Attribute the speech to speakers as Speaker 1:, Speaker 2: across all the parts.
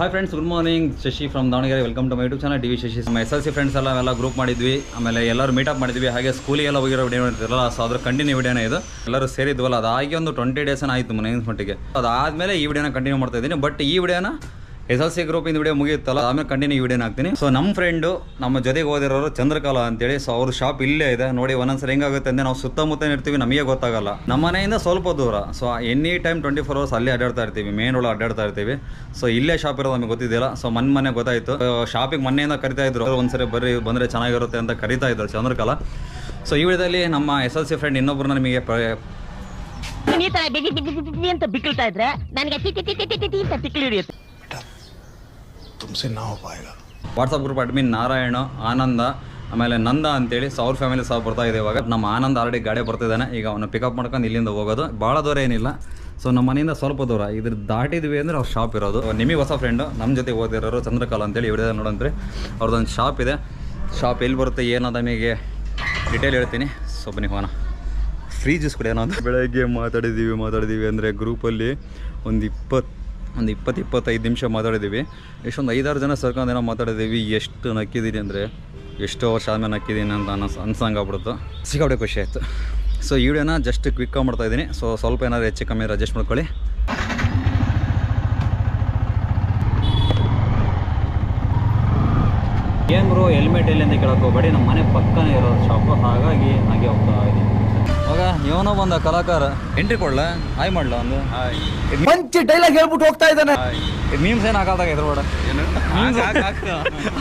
Speaker 1: Hi friends good morning Shashi from Davanagere welcome to my YouTube channel D V Shashi ನಮ್ಮ S L C friends ಎಲ್ಲ ಎಲ್ಲ group ಮಾಡಿದ್ವಿ. ಆಮೇಲೆ ಎಲ್ಲರೂ meetup ಮಾಡಿದ್ವಿ. ಹಾಗೆ ಸ್ಕೂಲಿಗೆಲ್ಲ ಹೋಗಿರೋ ವಿಡಿಯೋ ನೋಡ್ತಿರಲ್ಲ ಸೊ ಅದ್ರ ಕಂಟಿನ್ಯೂ ವಿಡಿಯೋನೇ ಇದು. ಎಲ್ಲರೂ ಸೇರಿದ್ವಲ್ಲ, ಅದಾಗಿ ಒಂದು ಟ್ವೆಂಟಿ ಡೇಸ್ ಆಯಿತು ಮನೆ ಮಟ್ಟಿಗೆ. ಅದಾದಮೇಲೆ ಈ ವಿಡಿಯೋನ ಕಂಟಿನ್ಯೂ ಮಾಡ್ತಾ ಇದ್ದೀನಿ. ಬಟ್ ಈ ವಿಡಿಯೋನ ಎಸ್ ಎಲ್ ಸಿ ಗ್ರೂಪಿಂದ ವಿಡಿಯೋ ಮುಗಿಯುತ್ತಲ್ಲ, ಆಮೇಲೆ ಕಂಟಿನ್ಯೂ ವಿಡಿಯೋನ ಹಾಕ್ತೀನಿ. ಸೊ ನಮ್ಮ ಫ್ರೆಂಡು ನಮ್ಮ ಜೊತೆಗೆ ಓದಿರೋರು ಚಂದ್ರಕಲಾ ಅಂತೇಳಿ. ಸೊ ಅವ್ರ ಶಾಪ್ ಇಲ್ಲೇ ಇದೆ. ನೋಡಿ, ಒಂದೊಂದ್ಸರಿ ಹೆಂಗಾಗುತ್ತೆ ಅಂದರೆ ನಾವು ಸುತ್ತಮುತ್ತ ಇರ್ತೀವಿ, ನಮಗೆ ಗೊತ್ತಾಗಲ್ಲ. ನಮ್ಮ ಮನೆಯಿಂದ ಸ್ವಲ್ಪ ದೂರ. So any time twenty four hours ಅಲ್ಲೇ ಅಡ್ಡಾಡ್ತಾ ಇರ್ತೀವಿ. ಮೇನ್ ಒಳಗೆ ಅಡ್ಡಾಡ್ತಾ ಇರ್ತೀವಿ. ಸೊ ಇಲ್ಲೇ ಶಾಪ್ ಇರೋದು ನಮಗೆ ಗೊತ್ತಿದ್ದಿಲ್ಲ. ಸೊ ಮನ್ ಮನೆ ಗೊತ್ತಾಯಿತು. ಶಾಪಿಗೆ ಮೊನ್ನೆಯಿಂದ ಕರಿತಾ ಇದ್ರು. ಒಂದ್ಸರಿ ಬರ್ರಿ, ಬಂದರೆ ಚೆನ್ನಾಗಿರುತ್ತೆ ಅಂತ ಕರಿತಾ ಇದ್ರು ಚಂದ್ರಕಲಾ. ಸೊ ಈ ವಿಡಿಯೋದಲ್ಲಿ ನಮ್ಮ ಎಸ್ ಎಲ್ ಸಿ ಫ್ರೆಂಡ್ ಇನ್ನೊಬ್ರು ನಿಮಗೆ
Speaker 2: ಅಂತ ಬಿಕ್ಕಳ್ತಾ ಇದ್ರೆ, ನನಗೆ ಟಿ ಟಿ ಟಿ ಟಿ ಅಂತ ತಿಕ್ಲಿ ಹಿಡಿಯುತ್ತೆ.
Speaker 3: तुमसे ना हो पाएगा
Speaker 1: WhatsApp group admin Narayana Ananda ಆಮೇಲೆ ನಂದ ಅಂತೇಳಿ ಸೊ ಅವ್ರ ಫ್ಯಾಮಿಲಿ ಸಹ ಬರ್ತಾ ಇದೆ ಇವಾಗ ನಮ್ಮ ಆನಂದ ಆಲ್ರೆಡಿ ಗಾಡಿ ಬರ್ತಿದ್ದಾನೆ ಈಗ ಅವನು ಪಿಕಪ್ ಮಾಡ್ಕೊಂಡು ಇಲ್ಲಿಂದ ಹೋಗೋದು ಭಾಳ ದೂರ ಏನಿಲ್ಲ ಸೊ ನಮ್ಮ ಮನೆಯಿಂದ ಸ್ವಲ್ಪ ದೂರ ಇದ್ರ ದಾಟಿದ್ವಿ ಅಂದರೆ ಅವ್ರ ಶಾಪ್ ಇರೋದು ನಿಮಗೆ ಹೊಸ ಫ್ರೆಂಡು ನಮ್ಮ ಜೊತೆ ಓದಿರೋರು ಚಂದ್ರಕಲಾ ಅಂತೇಳಿ ವಿಡಿಯೋ ನೋಡಂತ್ರಿ ಅವ್ರದ್ದೊಂದು ಶಾಪ್ ಇದೆ ಶಾಪ್ ಎಲ್ಲಿ ಬರುತ್ತೆ ಏನದ ನಿಮಗೆ ಡಿಟೇಲ್ ಹೇಳ್ತೀನಿ ಸೊ ಬನ್ನಿ ಹೋಗೋಣ ಫ್ರೀ ಜ್ಯೂಸ್ ಕುಡಿಯೋಣ ಅಂತ ಬೆಳಗ್ಗೆ ಮಾತಾಡಿದ್ದೀವಿ ಮಾತಾಡಿದ್ದೀವಿ ಅಂದರೆ ಗ್ರೂಪಲ್ಲಿ ಒಂದು ಇಪ್ಪತ್ತು ಒಂದು ಇಪ್ಪತ್ತು ಇಪ್ಪತ್ತೈದು ನಿಮಿಷ ಮಾತಾಡಿದ್ದೀವಿ. ಎಷ್ಟೊಂದು ಐದಾರು ಜನ ಸೇರ್ಕೊಂಡೇನೋ ಮಾತಾಡಿದ್ದೀವಿ. ಎಷ್ಟು ನಕ್ಕಿದ್ದೀನಿ ಅಂದರೆ ಎಷ್ಟೋ ವರ್ಷ ಆದಮೇಲೆ ನಕ್ಕಿದ್ದೀನಿ ಅಂತ ಅನ್ಸ್ ಅನ್ಸಂಗಾಗ್ಬಿಡ್ತು ಸಿಕ್ಕಾಬಿಟ್ಟೆ ಖುಷಿ ಆಯಿತು. ಸೊ ಈ ವಿಡಿಯೋನ ಜಸ್ಟ್ ಕ್ವಿಕ್ಕಾಗಿ ಮಾಡ್ತಾ ಇದ್ದೀನಿ. ಸೊ ಸ್ವಲ್ಪ ಏನಾದ್ರು ಹೆಚ್ಚು ಕಮ್ಮಿ ಅಡ್ಜಸ್ಟ್ ಮಾಡ್ಕೊಳ್ಳಿ. ಏನು ಬ್ರೋ ಹೆಲ್ಮೆಟ್ ಎಲ್ಲಿಂದ ಅಂತ ಹೋಗ್ಬೇಡಿ? ನಮ್ಮ ಮನೆ ಪಕ್ಕನೇ ಇರೋದು ಶಾಪು ಹಾಗಾಗಿ ಹಾಗೆ ಹೋಗ್ತಾ ಇದ್ದೀನಿ ಇವಾಗ ಇವನೋ ಬಂದ ಕಲಾಕಾರ. ಎಂಟ್ರಿ ಕೊಡ್ಲ? ಹಾಯ್ ಮಾಡ್ಲ ಒಂದು.
Speaker 3: ಮಂಚಿ ಡೈಲಾಗ್ ಹೇಳ್ಬಿಟ್ಟು ಹೋಗ್ತಾ ಇದ್ದಾನೆ.
Speaker 1: ಮೀಮ್ಸ್ ಏನು ಹಾಕಲ್ದಾಗ ಇದ್ರ ಬೇಡ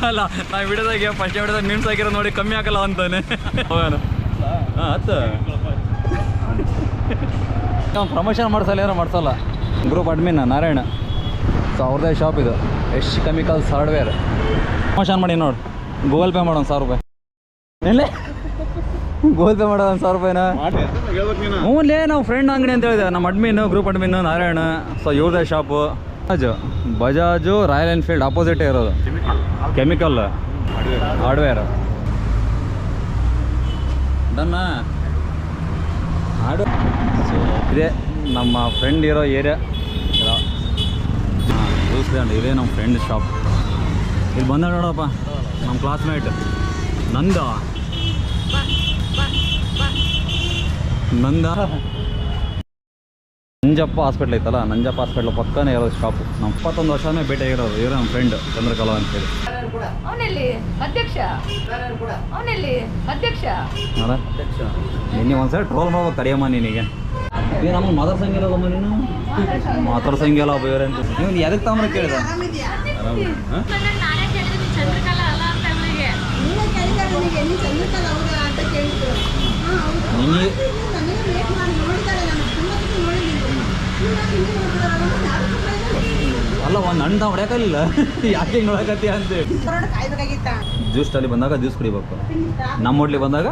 Speaker 1: ಅಲ್ಲ ನಾ ವಿಡಿಯೋದಾಗ ಫಸ್ಟ್ ವಿಡಿಯೋದಾಗ ಮೀಮ್ಸ್ ಹಾಕಿರೋ ನೋಡಿ ಕಮ್ಮಿ ಆಗಲ್ಲ ಅಂತಾನೆ. ಹಾಂ ಹತ್ತ ಪ್ರಮೋಷನ್ ಮಾಡ್ಸಲ್ಲ ಏನೋ ಮಾಡ್ಸಲ್ಲ. Group admin Narayana. ಸೊ ಅವ್ರದ್ದೇ ಶಾಪ್ ಇದು. ಎಷ್ಟು ಕೆಮಿಕಲ್ಸ್ ಹಾರ್ಡ್ವೇರ್ ಪ್ರಮೋಷನ್ ಮಾಡಿ ನೋಡಿ. ಗೂಗಲ್ ಪೇ ಮಾಡೋಣ ಸಾವಿರ ರೂಪಾಯಿ. ಎಲ್ಲೇ? ಗೂಗಲ್ ಪೇ ಮಾಡೋದು ಒಂದು ಸಾವಿರ ರೂಪಾಯಿನ? ಹ್ಞೂ ಲೇ ನಾವು ಫ್ರೆಂಡ್ ಅಂಗಡಿ ಅಂತ ಹೇಳಿದೆ ನಮ್ಮ admin group admin Narayana. So ಇವ್ರದೇ shop Bajaj Bajaj Royal Enfield ಆಪೋಸಿಟೇ ಇರೋದು. ಕೆಮಿಕಲ್ ಹಾರ್ಡ್ವೇರ್ ಡನ್ನ. ಹಾಡು ಸೊ ಇದೇ ನಮ್ಮ ಫ್ರೆಂಡ್ ಇರೋ ಏರಿಯಾ ಲ್ಯಾಂಡ್ ಇದೇ ನಮ್ಮ ಫ್ರೆಂಡ್ ಶಾಪ್ ಇಲ್ಲಿ ಬಂದ ನೋಡಪ್ಪ. ನಮ್ಮ ಕ್ಲಾಸ್ಮೇಟ್ ನಂದ? ನಂದ? ನಂಜಪ್ಪ ಹಾಸ್ಪಿಟ್ಲ್ ಐತಲ್ಲ ನಂಜಪ್ಪ ಹಾಸ್ಪಿಟ್ಲ್ ಪಕ್ಕನೇ ಇರೋದು ಶಾಪು ನಮ್ಮ ಇಪ್ಪತ್ತೊಂದು ವರ್ಷನೇ ಭೇಟಿ ಆಗಿರೋದು ಇವರು ನಮ್ಮ ಫ್ರೆಂಡ್ ಚಂದ್ರಕಲಾ ಅಂತೇಳಿ.
Speaker 4: ಹೇಳಿ
Speaker 1: ಅಲ್ಲ ನಿನ್ನೆ ಒಂದ್ಸರಿ ಟ್ರೋಲ್ ಮಾಡ್ಬೇಕು ತಡಿಯಮ್ಮ ನಿನಗೆ. ನೀನು? ಮಾತಾಡ ಮಾತಾಡ್ಸಂಗಿಲ್ಲಮ್ಮ ನೀನು ಮಾತಾಡ್ಸಂಗಿಲ್ಲ ಬೇರೆ ಅಂತ. ನೀವು ಎದಕ್ಕೆ ತಾಮ್ರ ಕೇಳಿದ?
Speaker 4: ಚಂದ್ರಕಲಾ ಅಲ್ಲ
Speaker 5: ಒಂದ್ ಅಣ್ಣ ಅಂತ
Speaker 1: ನಿಮಗೆ
Speaker 5: ನೀವು ನೋಡಿದ್ರೆ ಯಾರು ತುಂಬ
Speaker 1: ಅಲ್ಲ ಒಂದು ಹಣ್ಣು ತಾವು ಹೊಡ್ಯಾಕಲ್ಲ ಯಾಕೆ ಹಿಂಗೆ ನೋಡಕತ್ತೀಯ ಅಂತೇಳಿ ಜ್ಯೂಸ್ ಅಲ್ಲಿ ಬಂದಾಗ ಜ್ಯೂಸ್ ಕುಡಿಬೇಕು ನಮ್ಮ ಹೋಟ್ಲಿಗೆ ಬಂದಾಗ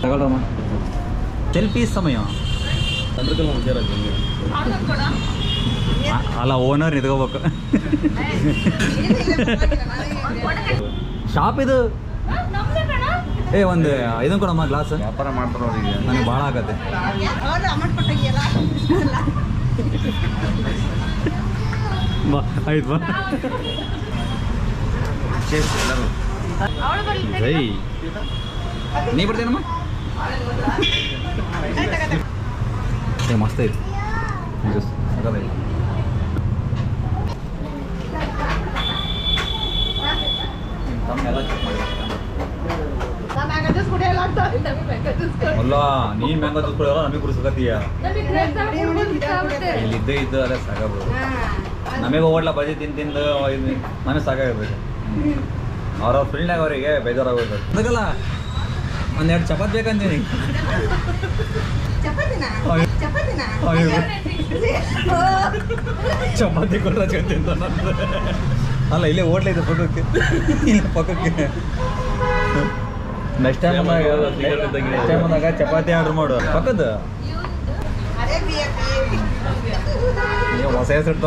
Speaker 1: ತಗೊಳ್ರಮ್ಮ ಸೆಲ್ಫಿ ಸಮಯ ಅಲ್ಲ ಓನರ್ ಇದ್ಕೋಬೇಕು ಶಾಪ್ ಇದು ಏ ಒಂದು ಇದನ್ನು ಕೊಡಮ್ಮ ಗ್ಲಾಸ್
Speaker 3: ವ್ಯಾಪಾರ ಮಾಡ್ತಾರೆ ಅವರಿಗೆ
Speaker 1: ನನಗೆ ಭಾಳ ಆಗತ್ತೆ. ಬಾ ಆಯ್ತು ಬಾ.
Speaker 3: ಎಲ್ಲರೂ
Speaker 1: ಜೈ. ನೀ ಬರ್ತೀನಮ್ಮ ಏ ಮಸ್ತ್ ಐತಿ. ಜ್ಯೂಸ್ ಸಕ್ಕತ್ತೈತಿ. ತಮ್ಮೆಲ್ಲ ಚೆಕ್ ಮಾಡಿ.
Speaker 5: ಜ್ಯೂಸ್ ಕುಡಿಯಲ್ಲ ಅಂತ
Speaker 4: ನಮಗೆ ಬೇಕಾದ ಜ್ಯೂಸ್ ಕೊಡು.
Speaker 1: ಅಲ್ಲ ನೀನ್ ಮ್ಯಾಂಗೋ ಜ್ಯೂಸ್ ಕುಡಿಯೋಲ್ಲ ನಮಗೆ ಕುಡಿಸ್ಕತ್ತೀಯ
Speaker 4: ನಮಗೆ ಗ್ರೇಪ್ಸ್ ಕುಡಿಯೋದು ಇಷ್ಟ ಆಗುತ್ತೆ.
Speaker 1: ಇಲ್ಲಿ ಇದ್ದೇ ಇದ್ದು ಅಲ್ಲೇ ಸಾಕಾಗ್ಬೋದು ನಮಗೆ ಹೋಗ್ಲ ಬಜಿ ತಿಂದು ತಿಂದು ನಮಗೆ ಸಾಕಾಗಿರ್ಬೇಕು ಅವ್ರ ಫೀಲ್ಡ್ನಾಗ ಅವರಿಗೆ ಬೇಜಾರಾಗೋದು ಅದಕ್ಕಲ್ಲ ಒಂದೆರಡು ಚಪಾತಿ ಬೇಕಂತೀನಿ. ಚಪಾತಿ ತಿಂತ ಅಲ್ಲ ಇಲ್ಲೇ ಹೋಟ್ಲ ಇದೆ ಪಕ್ಕಕ್ಕೆ. ಇಲ್ಲ ಪಕ್ಕಕ್ಕೆ. ನೆಕ್ಸ್ಟ್ ಟೈಮ್ ಬಂದಾಗ ನೆಕ್ಸ್ಟ್ ಟೈಮ್ ಬಂದಾಗ ಚಪಾತಿ ಆರ್ಡರ್ ಮಾಡು. ಪಕ್ಕದ? ನೀವು ಹೊಸ ಹೆಸರು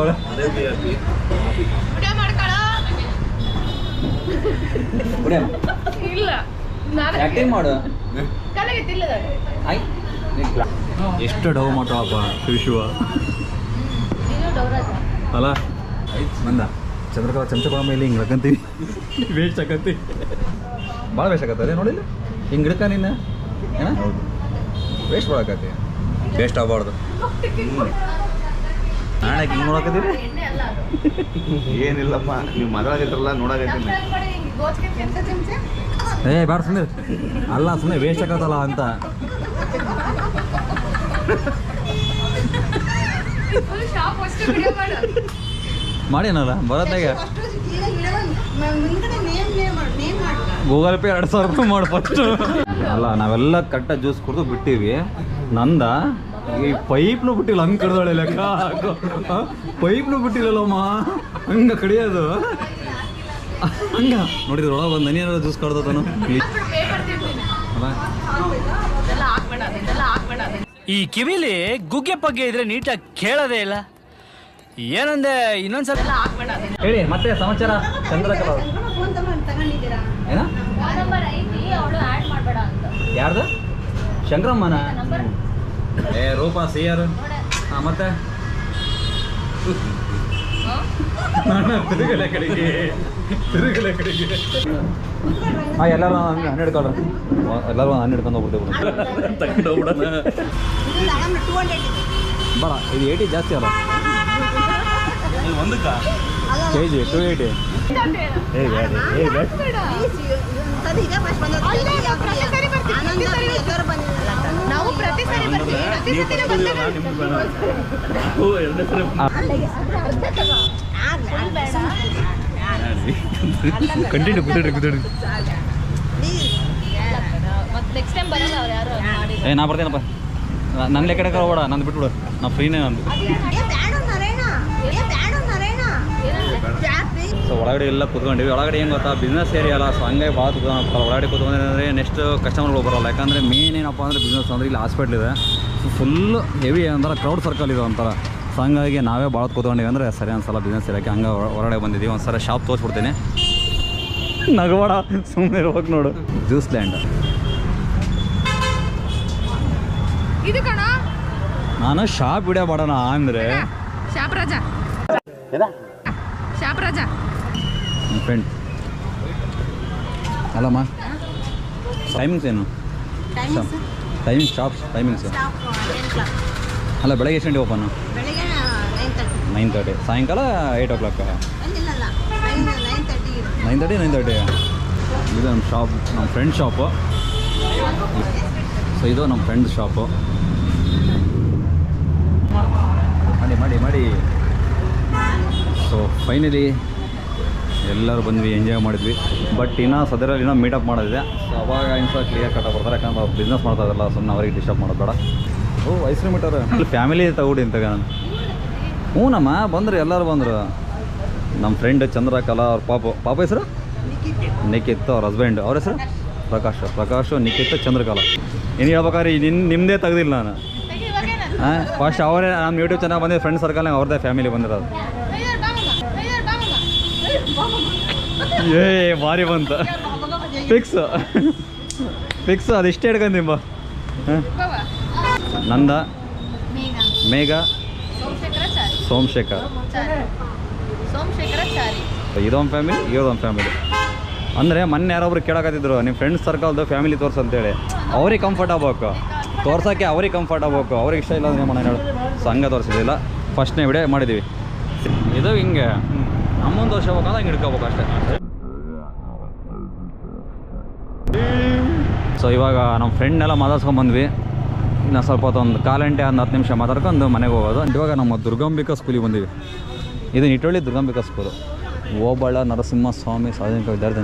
Speaker 1: ಆ್ಯಕ್ಟಿಂಗ್ ಮಾಡು. ಎಷ್ಟು ಡವ್ ಮಾಡ್ತಾವಪ್ಪ ಶಿವ ಅಲ್ಲ? ಬಂದ. ಚಂದ್ರಕಲಾ ಚಮಚ ಕೊಡ ಮೇಲೆ ಹಿಂಗೆ ಹಾಕಂತೀವಿ ವೇಸ್ಟ್ ಆಕತ್ತಿ ಭಾಳ ವೇಸ್ಟ್ ಆಗತ್ತೆ ನೋಡಿಲ್ಲ ಹಿಂಗೆ ಹಿಡ್ಕ ನಿನ್ನ? ಏನ? ವೇಸ್ಟ್ ಮಾಡಕತ್ತೆ ವೇಸ್ಟ್ ಆಗಬಾರ್ದು. ನಾಳೆ ಹಿಂಗೆ ನೋಡಕತ್ತೀರಿ
Speaker 4: ಅಲ್ಲ ಅದು
Speaker 3: ಏನಿಲ್ಲಪ್ಪ ನೀವು ಮಗಳಾಗಿದ್ರಲ್ಲ ನೋಡಕತ್ತೀನಿ
Speaker 1: ಏ ಬೇಡ ಸುಮ್ಮನೆ ಅಲ್ಲ ಸುಮ್ಮನೆ ವೇಸ್ಟ್ ಆಗತ್ತಲ್ಲ ಅಂತ.
Speaker 4: ಫುಲ್ ಶಾಪ್ ಅಷ್ಟು ವಿಡಿಯೋ ಮಾಡು
Speaker 1: ಮಾಡೇನಲ್ಲ ಬರೋದಾಗೆ
Speaker 5: ಅಷ್ಟು ಈಗ ಇಡವ ಮುಂದ್ಗಡೆ ನೇಮ್ ನೇಮ್ ಮಾಡು ನೇಮ್ ಮಾಡು
Speaker 1: ಗೂಗಲ್ ಪೇ ಎರಡು ಸಾವಿರ ರೂಪಾಯಿ ಮಾಡಿ ಫಸ್ಟ್ ಅಲ್ಲ ನಾವೆಲ್ಲ ಕಟ್ಟ ಜ್ಯೂಸ್ ಕುಡಿದು ಬಿಟ್ಟಿವಿ. ನಂದ ಈ ಪೈಪ್ನು ಬಿಟ್ಟಿಲ್ಲ ಹಂಗೆ ಕಡ್ದಾಳೆ ಲೆಕ್ಕ. ಪೈಪ್ನು ಬಿಟ್ಟಿಲ್ಲಲ್ಲಮ್ಮ ಹಂಗೆ ಕಡಿಯೋದು. ಹಂಗ. ನೋಡಿದ್ರೆ ಒಳಗೆ ಒಂದು ಹನಿ ಜ್ಯೂಸ್ ಕಡ್ದೋತಾನು
Speaker 6: ಈ ಕಿವಿಲಿ ಗುಗ್ಗೆ ಪಗ್ಗೆ ಇದ್ರೆ ನೀಟಾಗಿ ಕೇಳೋದೇ ಇಲ್ಲ. ಏನಂದೆ ಇನ್ನೊಂದ್ಸಲ
Speaker 1: ಹೇಳಿ ಮತ್ತೆ ಸಮಾಚಾರ? ಚಂದ್ರಕಲಾ
Speaker 5: ಫೋನ್ ತಗೊಂಡು ತಗೊಂಡಿದ್ದೀರಾ
Speaker 1: ಏನ
Speaker 7: ನಂಬರ್ ಐತಿ ಅವಳು ಆಡ್ ಮಾಡಬೇಡ ಅಂತ
Speaker 1: ಯಾರ್ದು? ಶಂಕರಮ್ಮನ? ಏ ರೂಪ ಸಿ ಯಾರು? ಹಾಂ ಮತ್ತೆ? ತಿರುಗಲೆ ಕಡೆಗೆ. ತಿರುಗಲೆ ಕಡೆಗೆ. ಹಾಂ ಎಲ್ಲರೂ ಹನ್ನೆರಡು ಕಾಲ ಎಲ್ಲರೂ ಹನ್ನೆರಡು ಹೋಗ್ಬಿಡ್ತೀವಿ
Speaker 5: ಇದೆ
Speaker 1: ಬೇಡ ಇದು ಏಯ್ಟಿ ಜಾಸ್ತಿ ಅಲ್ಲ.
Speaker 3: ಒಂದಕ್ಕ?
Speaker 1: ಕೆ ಜಿ ಟು ಏಯ್ಟಿ ಏ ಬೇಡ
Speaker 4: ನಾವು ಪ್ರತಿ ಸರಿ ಬರ್ತೀವಿ, ಪ್ರತಿ
Speaker 1: ಕಂಟಿನ್ಯೂ
Speaker 7: ನೆಕ್ಸ್ಟ್ ಟೈಮ್ ಬರಲ್ಲ ಅವ್ರು ಯಾರು ಮಾಡಿ
Speaker 1: ಏ ನಾ ಬರ್ತೀನಪ್ಪ. ನನ್ನ ಕಡೆ ಹೋಗ್ಬೇಡ ನಂದು ಬಿಟ್ಬಿಡು. ನಾ ಫ್ರೀನೇ ನಂದು. ಒಳಗಡೆ ಎಲ್ಲ ಕುತ್ಕೊಂಡಿವಿ. ಒಳಗಡೆ ಏನು ಗೊತ್ತಾ? ಬಿಸ್ನೆಸ್ ಏರಿಯಲ್ಲ ಅಲ್ಲ. ಸೊ ಹಂಗಾಗಿ ಭಾಳ ಕುತ್ಕೊಂಡು ಒಳಗಡೆ ಕುತ್ಕೊಂಡ್ರೆ ನೆಕ್ಸ್ಟ್ ಕಸ್ಟಮರ್ಗಳು ಬರೋಲ್ಲ. ಯಾಕಂದರೆ ಮೇನ್ ಏನಪ್ಪ ಅಂದರೆ ಬಿಸ್ನೆಸ್ ಅಂದರೆ ಇಲ್ಲಿ ಹಾಸ್ಪಿಟ್ಲ್ ಇದೆ. ಸೊ ಫುಲ್ಲು ಹೆವಿ ಅಂದ್ರೆ ಕ್ರೌಡ್ ಸರ್ಕಲ್ ಇದೆ ಒಂಥರ. ಸೊ ಹಂಗಾಗಿ ನಾವೇ ಭಾಳ ಕೂತ್ಕೊಂಡಿವಿ ಅಂದರೆ ಸರಿ ಅನ್ಸಲ್ಲ ಬಿಸ್ನೆಸ್ ಇರೋಕ್ಕೆ ಹಂಗೆ ಹೊರ- ಹೊರಗಡೆ ಬಂದಿದ್ದೀವಿ ಒಂದು ಸಲ ಶಾಪ್ ತೋರಿಸ್ಬಿಡ್ತೀನಿ. ನಗಬೇಡ ಸುಮ್ಮನೆ ಹೋಗಿ ನೋಡು. ಜ್ಯೂಸ್ ಲ್ಯಾಂಡ್ ನಾನು ಶಾಪ್ ಮಾಡೋಣ ಅಂದರೆ
Speaker 4: ಶಾಪ್ ರಾಜ ಶಾಪ್ ರಾಜ
Speaker 1: ನನ್ನ ಫ್ರೆಂಡ್ ಅಲ್ಲಮ್ಮ? ಟೈಮಿಂಗ್ಸ್ ಏನು?
Speaker 5: ಟೈಮಿಂಗ್ಸ್
Speaker 1: ಟೈಮಿಂಗ್ ಶಾಪ್ಸ್ ಟೈಮಿಂಗ್ಸ್ ಅಲ್ಲ ಬೆಳಗ್ಗೆ ಎಷ್ಟು ಗಂಟೆ
Speaker 5: ಬೆಳಿಗ್ಗೆ ನೈನ್ ತರ್ಟಿ
Speaker 1: ಸಾಯಂಕಾಲ
Speaker 5: eight o'clock
Speaker 1: nine thirty nine thirty ಇದು ನಮ್ಮ ಶಾಪ್ ನಮ್ಮ ಫ್ರೆಂಡ್ ಶಾಪು ಸೊ ಇದು ನಮ್ಮ ಫ್ರೆಂಡ್ ಶಾಪು ಮಾಡಿ ಮಾಡಿ ಮಾಡಿ. ಸೊ ಫೈನಲಿ ಎಲ್ಲರೂ ಬಂದ್ವಿ ಎಂಜಾಯ್ ಮಾಡಿದ್ವಿ. ಬಟ್ ಇನ್ನೂ ಸದ್ಯದಲ್ಲಿ ಇನ್ನೂ ಮೀಟಪ್ ಮಾಡೋದಿದೆ. ಸೊ ಅವಾಗ ಇನ್ಸ ಕ್ಲಿಯರ್ ಕಟ್ಟಾಗಿ ಬರ್ತಾರೆ ಯಾಕಂದ್ರೆ ಅವ್ರು ಬಿಸ್ನೆಸ್ ಮಾಡ್ತಾ ಇರಲ್ಲ ಸುಮ್ಮನೆ ಅವರಿಗೆ ಡಿಸ್ಟರ್ಬ್ ಮಾಡೋದು ಬೇಡ. ಓ ಐಸ್ ಕ್ರೀಮ್ ಇಟ್ಟಾರೆ? ಫ್ಯಾಮಿಲಿ ತಗೊಡಿ ಅಂತ ನಾನು ಹ್ಞೂ ನಮ್ಮ ಬಂದರು ಎಲ್ಲರೂ ಬಂದರು. ನಮ್ಮ ಫ್ರೆಂಡ್ ಚಂದ್ರಕಲಾ ಅವ್ರ ಪಾಪ ಪಾಪ ಹೆಸರು? ನಿಖಿತ್ ಅವ್ರ ಹಸ್ಬೆಂಡ್ ಅವ್ರ ಹೆಸರು? ಪ್ರಕಾಶ್. ಪ್ರಕಾಶ್ ನಿಖಿತ್ ಚಂದ್ರಕಲಾ ಏನು ಹೇಳ್ಬೇಕಾದ್ರೆ ನಿನ್ನ ನಿಮ್ಮದೇ ತೆಗ್ದಿಲ್ಲ ನಾನು. ಹಾಂ ಫಸ್ಟ್ ಅವರೇ ನಮ್ಮ ಯೂಟ್ಯೂಬ್ ಚೆನ್ನಾಗಿ ಬಂದಿದ್ದು ಫ್ರೆಂಡ್ ಸರ್ಕಲ್ ಅವ್ರದ್ದೇ ಫ್ಯಾಮಿಲಿ ಬಂದಿರೋದು. ಏ ಭಾರಿ ಬಂತ. ಫಿಕ್ಸ್ ಫಿಕ್ಸ್ ಅದು ಇಷ್ಟೇ ಹಿಡ್ಕೊಂಡು ಹಾಂ? ನಂದ? ಮೇಘ.
Speaker 7: ಸೋಮಶೇಖರ.
Speaker 1: ಇದೊಂದು ಫ್ಯಾಮಿಲಿ ಇದೊಂದು ಫ್ಯಾಮಿಲಿ ಅಂದರೆ ಮೊನ್ನೆ ಯಾರೊಬ್ರು ಕೇಳಕತ್ತಿದ್ರು ನಿಮ್ಮ ಫ್ರೆಂಡ್ಸ್ ಸರ್ಕಲ್ದು ಫ್ಯಾಮಿಲಿ ತೋರ್ಸು ಅಂತೇಳಿ. ಅವ್ರಿಗೆ ಕಂಫರ್ಟ್ ಆಗ್ಬೇಕು ತೋರ್ಸೋಕ್ಕೆ ಅವ್ರಿಗೆ ಕಂಫರ್ಟ್ ಆಗ್ಬೇಕು ಅವ್ರಿಗೆ ಇಷ್ಟ ಇಲ್ಲ ಅಂದರೆ ಮನೆ ಹೇಳು ಸೊ ಹಂಗೆ ತೋರಿಸಿದಿಲ್ಲ ಫಸ್ಟ್ನೇ ವಿಡಿಯೋ ಮಾಡಿದ್ದೀವಿ ಇದು ಹಿಂಗೆ. ನಮ್ಮೊಂದು ವರ್ಷ ಹೋಗೋದು ಹಿಂಗೆ ಹಿಡ್ಕೋಬೇಕು ಅಷ್ಟೇ ಸೊ ಇವಾಗ ನಮ್ಮ ಫ್ರೆಂಡ್ನೆಲ್ಲ ಮಾತಾಡ್ಸ್ಕೊಂಬಂದ್ವಿ. ಇನ್ನು ಸ್ವಲ್ಪ ಹೊತ್ತೊಂದು ಕಾಲು ಗಂಟೆ ಒಂದು ಹತ್ತು ನಿಮಿಷ ಮಾತಾಡ್ಕೊಂಡು ಮನೆಗೆ ಹೋಗೋದು. ಇವಾಗ ನಮ್ಮ ದುರ್ಗಾಂಬಿಕಾ ಸ್ಕೂಲಿಗೆ ಬಂದೀವಿ. ಇದು ನಿಟ್ಟೊಳ್ಳಿ ದುರ್ಗಾಂಬಿಕಾ ಸ್ಕೂಲು ಓಬಳ ನರಸಿಂಹ ಸ್ವಾಮಿ ಸಾರ್ವಜನಿಕ ವಿದ್ಯಾರ್ಥಿ